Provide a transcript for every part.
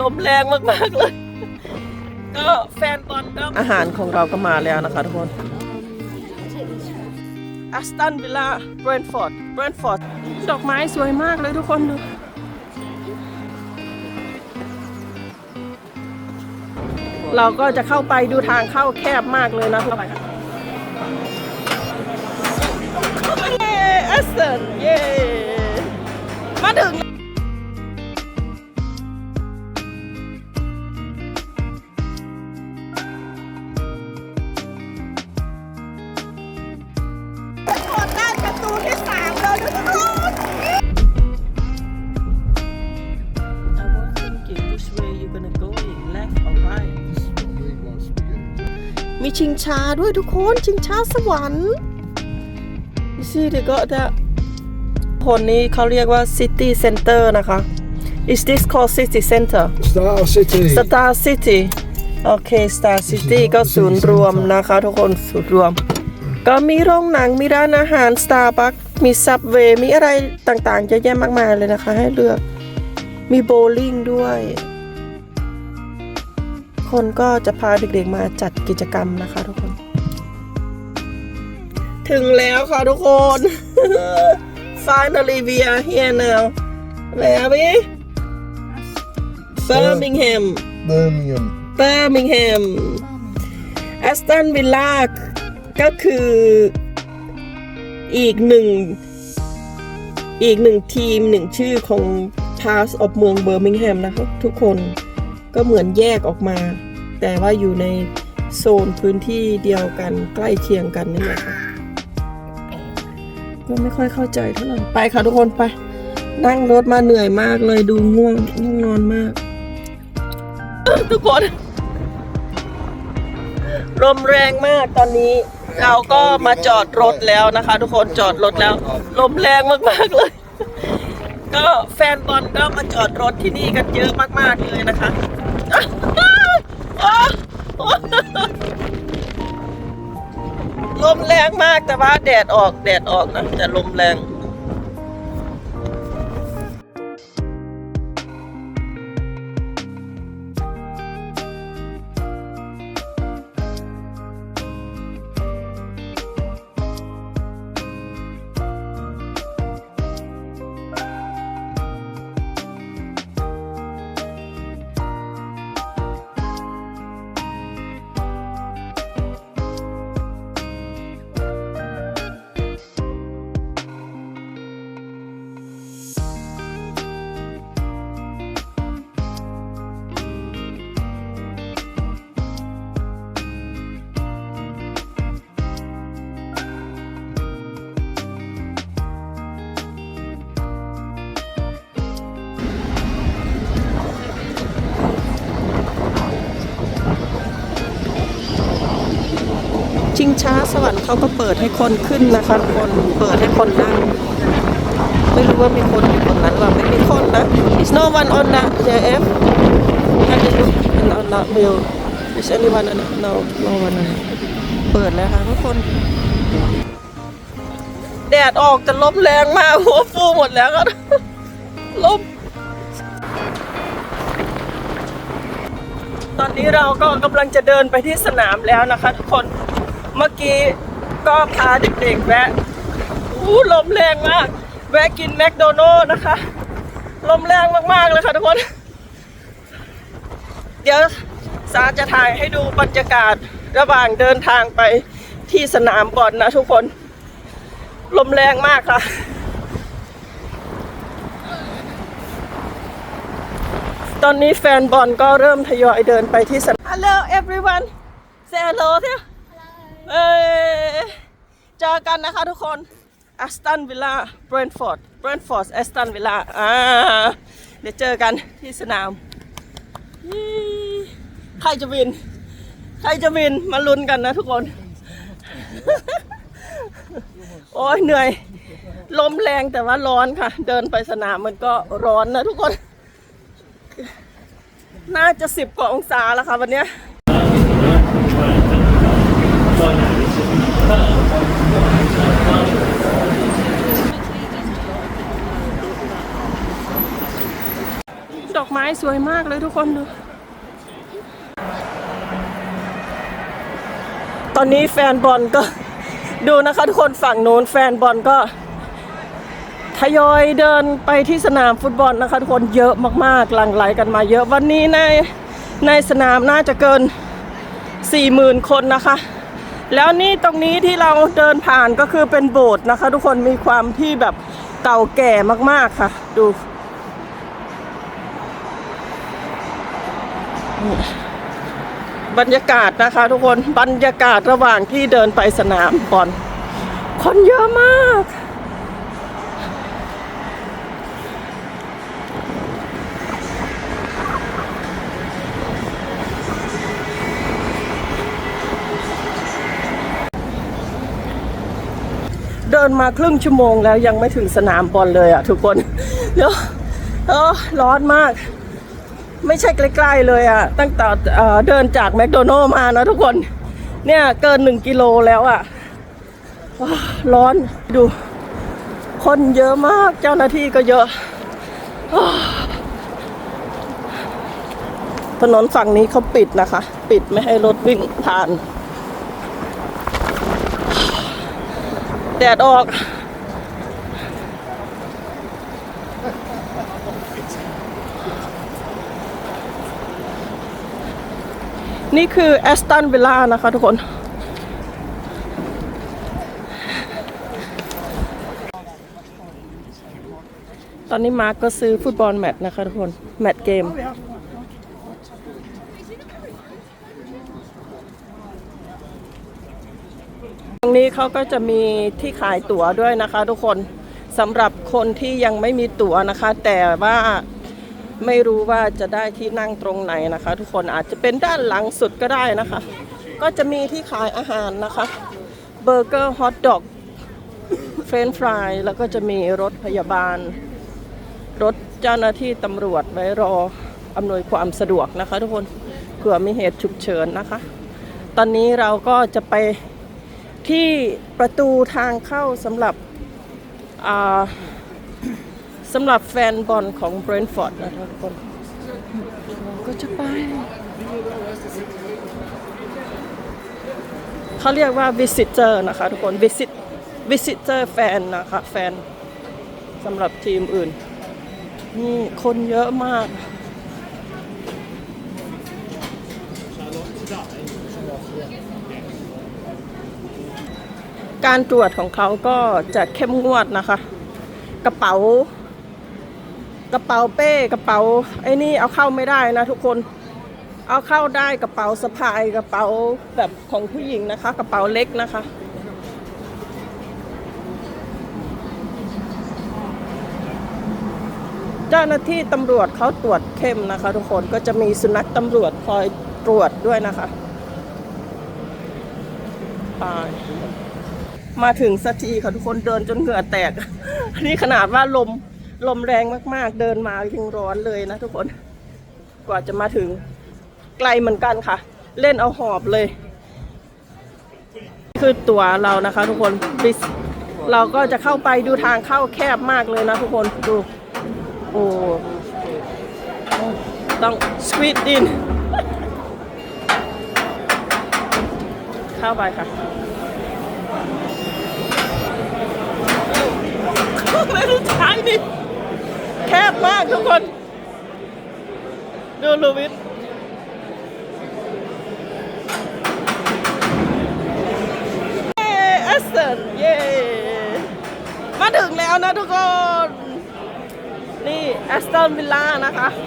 ลมแรงมาก ๆ เลย ก็แฟนบอลก็อาหารของเราก็มาแล้วนะคะทุกคนอัสตันวิลล่าเบรนฟอร์ดเบรนฟอร์ดดอกไม้สวยมากเลยทุกคนดูเราก็จะเข้าไปดูทางเข้าแคบมากเลยนะเข้าไปค่ะเย้แอสเซนเย้ มาถึง มีชิงช้าด้วยทุกคนชิงช้าสวรรค์ You see they got that คนนี้เขาเรียกว่า City Center นะคะ Is this called City Center Star City. Star City โอเค Star City ก็ศูนย์รวมนะคะ ทุกคนศูนย์รวม ก็มีโรงหนังมีร้านอาหาร Starbucks มี Subway มีอะไรต่างๆเยอะแยะมากมายเลยนะคะ ให้เลือกมีโบว์ลิ่งด้วย คนก็จะพาเด็กๆมาจัดกิจกรรมนะคะทุกคน ถึงแล้วค่ะทุกคน Finally we are here now Where are we Birmingham Birmingham. เบอร์มิงแฮมแอสตันวิลล่าก็คืออีกหนึ่งอีกหนึ่งทีมหนึ่งชื่อของพาสอบเมืองเบอร์มิงแฮมนะครับทุกคน ก็เหมือนแยกออกมา แต่ว่าอยู่ในโซนพื้นที่เดียวกันใกล้เคียงกันนี่แหละค่ะก็ไม่ค่อยเข้าใจเท่าไหร่ไปค่ะทุกคนไป นั่งรถมาเหนื่อยมากเลยดูง่วงง่วงนอนมาก ทุกคนลมแรงมากตอนนี้ เราก็มาจอดรถแล้วนะคะ ทุกคนจอดรถแล้ว ลมแรงมากๆเลย ก็แฟนบอลก็มาจอดรถที่นี่กันเยอะมากๆเลยนะคะ ลมแรงมากแต่ว่าแดดออกแดดออกนะแต่ลมแรง ฟ้าสวรรค์เขาก็เปิดให้คนขึ้นนะคะคนเปิดให้คนนั่งไม่รู้ว่ามีคนอยู่ตรงนั้นหรือไม่มีคนนะ It's no one on that JF Have you look in on that wheel Is anyone on it No no one on it เปิดแล้วค่ะทุกคน แดดออกจะลมแรงมากหัวฟูหมดแล้วก็ลมตอนนี้เราก็กำลังจะเดินไปที่สนามแล้วนะคะทุกคน เมื่อกี้ก็พาเด็กๆแวะอู้ลมแรงมาก แวะกินแมคโดนัลล์นะคะ ลมแรงมากๆเลยค่ะทุกคน เดี๋ยวสาจะถ่ายให้ดูบรรยากาศระหว่างเดินทางไปที่สนามบอลนะทุกคน ลมแรงมากค่ะ ตอนนี้แฟนบอลก็เริ่มทยอยเดินไปที่สนาม Hello everyone say hello เถอะ เอ้เจอกันนะคะทุกคนอ s สตันวิลล่าเบรนฟอร์ดเบรนฟอร์ดแอสตันวิลล่าอ่าเดี๋ยวเจอกันที่สนาม ใครจะวิน ใครจะวินมาลุ้นกันนะทุกคน โอ้ยเหนื่อย ลมแรงแต่ว่าร้อนค่ะ เดินไปสนามมันก็ร้อนนะทุกคน น่าจะสิบกว่าองศาแล้วค่ะวันนี้ อกไม้สวยมากเลยทุกคนดู ตอนนี้แฟนบอลก็ดูนะคะทุกคนฝั่งโน้นแฟนบอลก็ทยอยเดินไปที่สนามฟุตบอลนะคะทุกคนเยอะมากๆหลั่งไหลกันมาเยอะวันนี้ในในสนามน่าจะเกิน 40,000 คนนะคะ แล้วนี่ตรงนี้ที่เราเดินผ่านก็คือเป็นโบสถ์นะคะ ทุกคนมีความที่แบบเก่าแก่มากๆค่ะ ดู บรรยากาศนะคะ ทุกคนบรรยากาศระหว่างที่เดินไปสนามบอลคนเยอะมาก เดินมาครึ่งชั่วโมงแล้วยังไม่ถึงสนามบอลเลยอะทุกคนเดี๋ยวเออร้อนมาก ไม่ใช่ใกล้ๆเลยอะตั้งแต่เดินจากแมคโดนัลล์มานะทุกคน เนี่ยเกินหนึ่งกิโลแล้วอะร้อนดู คนเยอะมากเจ้าหน้าที่ก็เยอะอถนนฝั่งนี้เขาปิดนะคะ ปิดไม่ให้รถวิ่งผ่าน แดดออก นี่คือแอสตันวิลล่านะคะทุกคน ตอนนี้มาร์กก็ซื้อฟุตบอลแมตช์นะคะทุกคน แมตช์เกม ตรงนี้เขาก็จะมีที่ขายตั๋วด้วยนะคะทุกคนสำหรับคนที่ยังไม่มีตั๋วนะคะ แต่ว่า ไม่รู้ว่าจะได้ที่นั่งตรงไหนนะคะ ทุกคนอาจจะเป็นด้านหลังสุดก็ได้นะคะ ก็จะมีที่ขายอาหารนะคะเบอร์เกอร์ฮอทดอกเฟรนฟรายแล้วก็จะมีรถพยาบาล รถเจ้าหน้าที่ตำรวจไว้รออำนวยความสะดวกนะคะ ทุกคนเผื่อมีเหตุฉุกเฉินนะคะ ตอนนี้เราก็จะไปที่ประตูทางเข้าสำหรับอ่า สำหรับแฟนบอลของเบรนท์ฟอร์ดนะคะทุกคนเราก็จะไป เขาเรียกว่า visitor นะคะทุกคน visit visitor แฟนนะคะแฟนสำหรับทีมอื่นนี่คนเยอะมาก การตรวจของเขาก็จะเข้มงวดนะคะ กระเป๋า กระเป๋าเป้กระเป๋าไอ้นี่เอาเข้าไม่ได้นะทุกคนเอาเข้าได้กระเป๋าสะพายกระเป๋าแบบของผู้หญิงนะคะ กระเป๋าเล็กนะคะ เจ้าหน้าที่ตำรวจเขาตรวจเข้มนะคะ ทุกคนก็จะมีสุนัขตำรวจคอยตรวจด้วยนะคะมาถึงสักทีค่ะทุกคนเดินจนเหงื่อแตกนนี้ขนาดว่าลม ลมแรงมากๆ เดินมายังร้อนเลยนะทุกคน กว่าจะมาถึงไกลเหมือนกันค่ะ เล่นเอาหอบเลย คือตั๋วเรานะคะทุกคนบิสเราก็จะเข้าไปดูทางเข้าแคบมากเลยนะทุกคนดู โอ้ต้องสควีดดินเข้าไปค่ะไม่รู้ทางนี่ แคบมากทุกคน ดูลูวิสเย้แอสเซนเย้มาถึงแล้วนะทุกคน นี่แอสตันวิลล่านะคะ「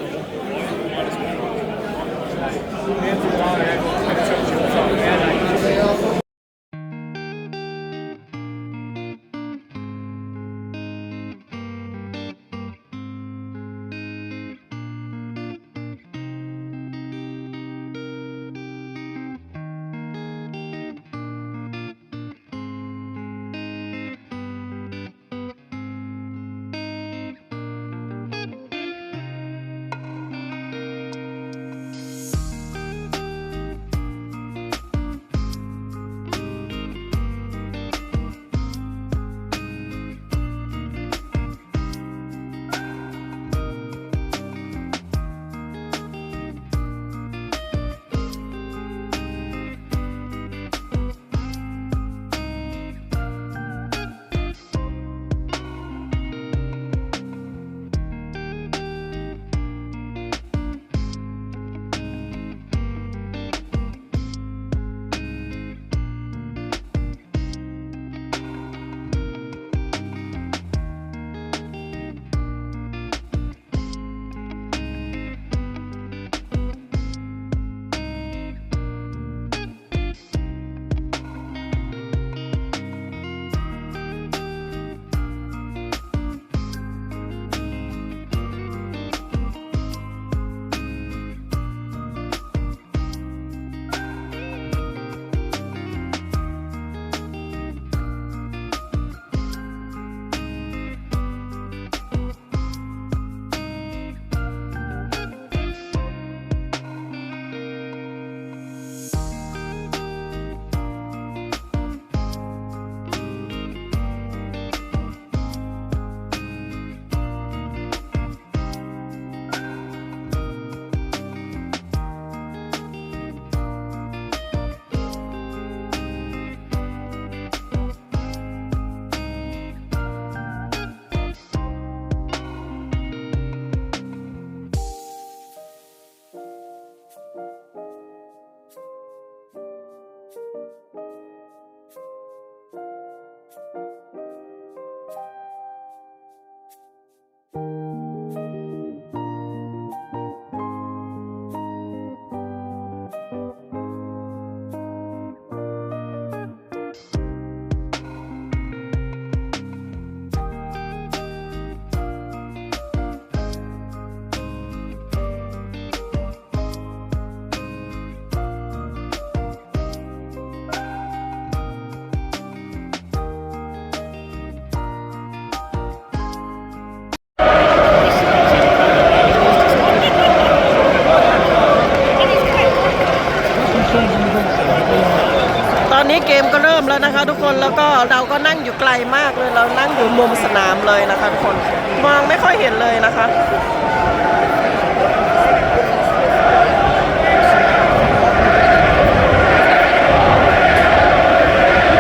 นแล้วก็เราก็นั่งอยู่ไกลมากเลย เรานั่งอยู่มุมสนามเลยนะคะทุกคน มองไม่ค่อยเห็นเลยนะคะ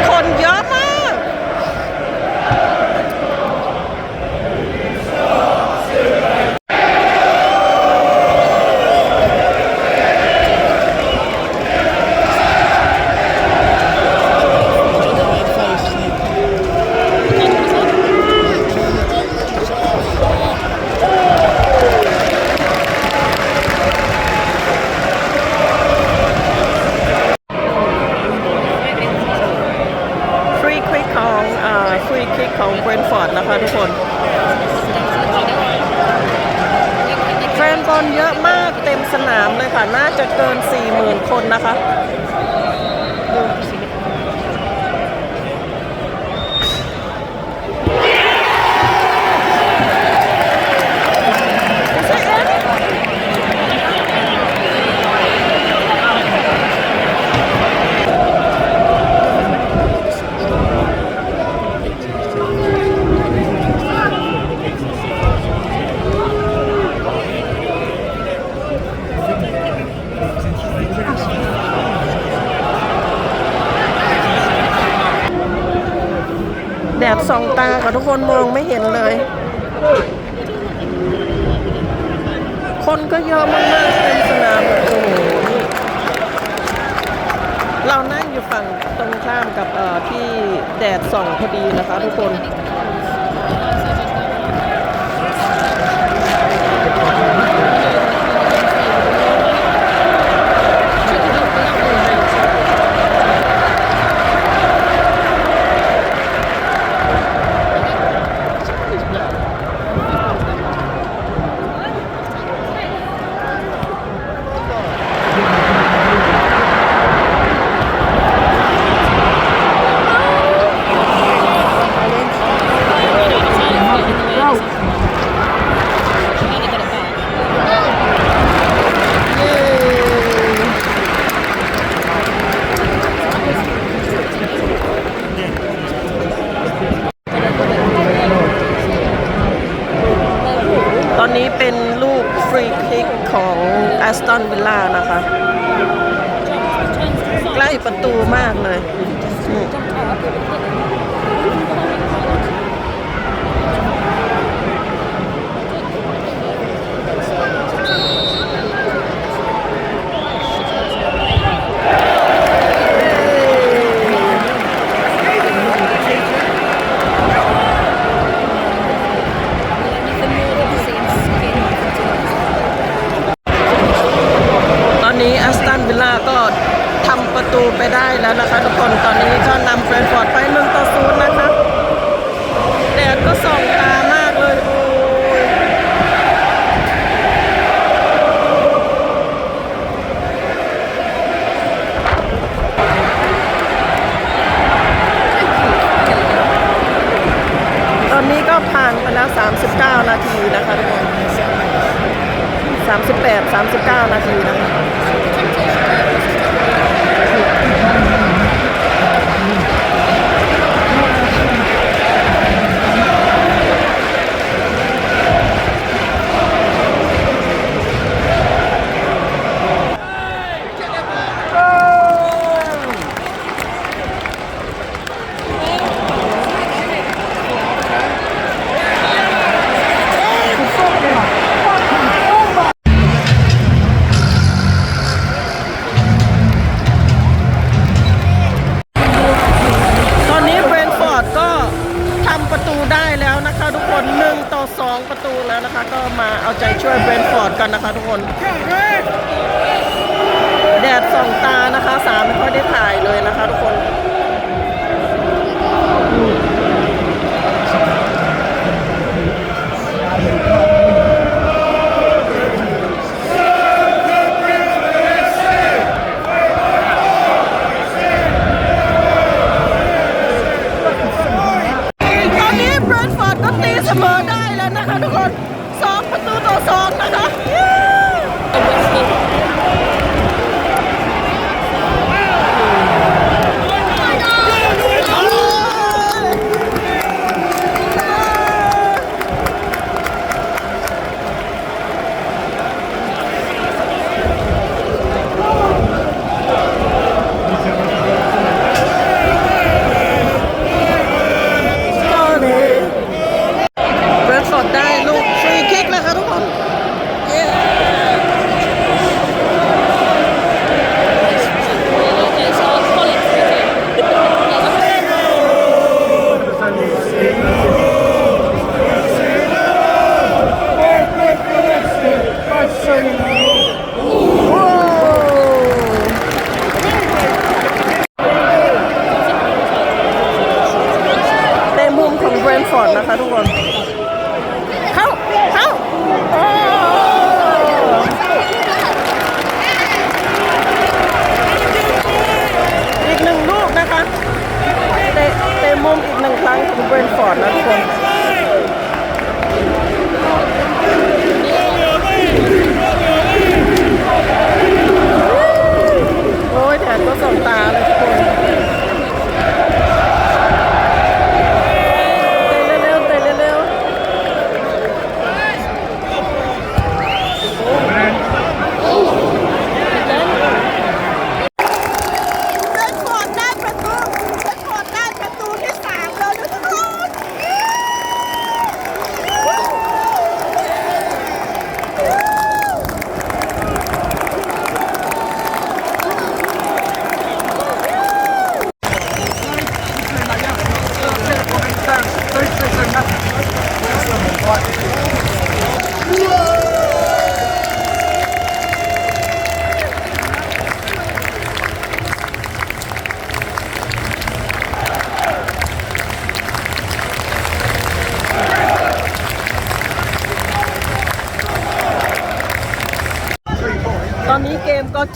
คนเยอะมาก ฟรีคิกของอ่าฟรีคิกของเบรนฟอร์ดนะคะทุกคน แฟนบอลเยอะมากเต็มสนามเลยค่ะ น่าจะเกิน 40,000 คนนะคะดูแดดส่องตาค่ะ ทุกคนมองไม่เห็นเลย คนก็เยอะมากๆเต็มสนามเลยโอ้โหนี่เรานั่งอยู่ฝั่งตรงข้ามกับที่แดดส่องพอดีนะคะทุกคน ตอนนี้เป็นลูกฟรีคิกของแอสตันวิลล่านะคะ ใกล้ประตูมากเลยอืมตอนนี้แอสตันวิลล่าก็ทำประ ตูไปได้แล้วนะคะทุกคนตอนนี้ก็นำเฟรนฟอร์ดไปหนึ่งต่อศูนย์นะคะแดดก็ส่องตามากเลยโอ้ยตอนนี้ก็ผ่านไปแล้ว 39 นาทีนะคะทุกคน38 39 นาทีนะคะ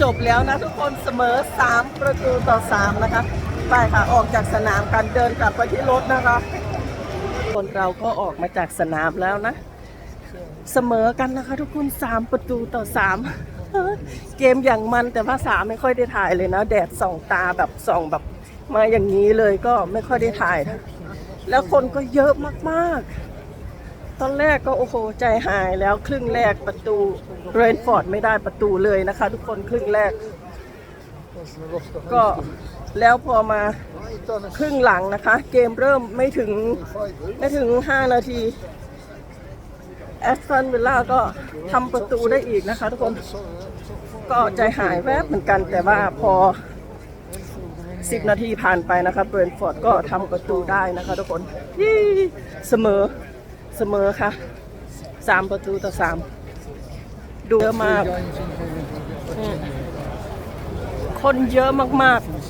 จบแล้วนะทุกคนเสมอ 3 ประตูต่อ 3 นะคะ ไปค่ะออกจากสนามกันเดินกลับไปที่รถนะคะ คนเราก็ออกมาจากสนามแล้วนะ เสมอกันนะคะ ทุกคน 3 ประตูต่อ 3 เกมอย่างมันแต่ว่าสามไม่ค่อยได้ถ่ายเลยนะ แดดส่องตาแบบส่องแบบมาอย่างนี้เลยก็ไม่ค่อยได้ถ่ายนะแล้วคนก็เยอะมากๆ ตอนแรกก็โอ้โหใจหายแล้วครึ่งแรกประตูเรนฟอร์ดไม่ได้ประตูเลยนะคะ ทุกคนครึ่งแรก ก็แล้วพอมาครึ่งหลังนะคะ เกมเริ่มไม่ถึงไม่ถึง 5 นาทีแอสตันวิลล่าก็ทำประตูได้อีกนะคะ ทุกคนก็ใจหายแวบเหมือนกันแต่ว่าพอ 10 นาทีผ่านไปนะคะเบรนฟอร์ดก็ทำประตูได้นะคะ ทุกคนยี่เสมอ เสมอค่ะ3ประตูต่อ3ดูเยอะมาก คนเยอะมากๆ